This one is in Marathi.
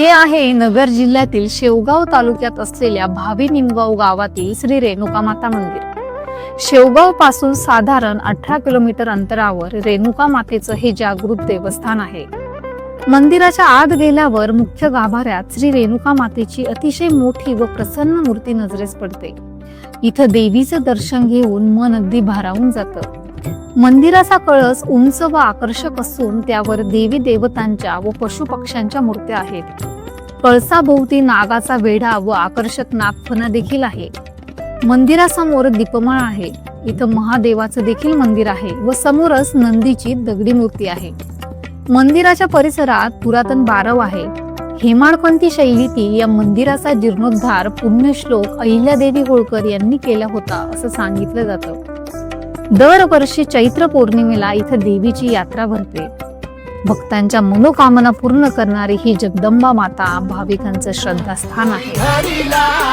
हे आहे नगर जिल्ह्यातील शेवगाव तालुक्यात असलेल्या भावी निमगाव गावातील श्री रेणुका माता मंदिर. शेवगावपासून साधारण अठरा किलोमीटर अंतरावर रेणुका मातेचं हे जागृत देवस्थान आहे. मंदिराच्या आत गेल्यावर मुख्य गाभाऱ्यात श्री रेणुका मातेची अतिशय मोठी व प्रसन्न मूर्ती नजरेस पडते. इथं देवीचं दर्शन घेऊन मन अगदी भारावून जातं. मंदिराचा कळस उंच व आकर्षक असून त्यावर देवी देवतांच्या व पशु पक्ष्यांच्या मूर्त्या आहेत. कळसाभोवती नागाचा वेढा व आकर्षक नागफणा देखील आहे. मंदिरासमोर दीपमाळ आहे. इथं महादेवाचं देखील मंदिर आहे व समोरच नंदीची दगडी मूर्ती आहे. मंदिराच्या परिसरात पुरातन बारव आहे. हेमाडपंथी शैलीतील या मंदिराचा जीर्णोद्धार पुण्यश्लोक अहिल्यादेवी होळकर यांनी केला होता असं सांगितलं जातं. दरवर्षी चैत्र पौर्णिमेला इथं देवीची यात्रा भरते. भक्तांच्या मनोकामना पूर्ण करणारी ही जगदंबा माता भाविकांचं श्रद्धास्थान आहे. हरिला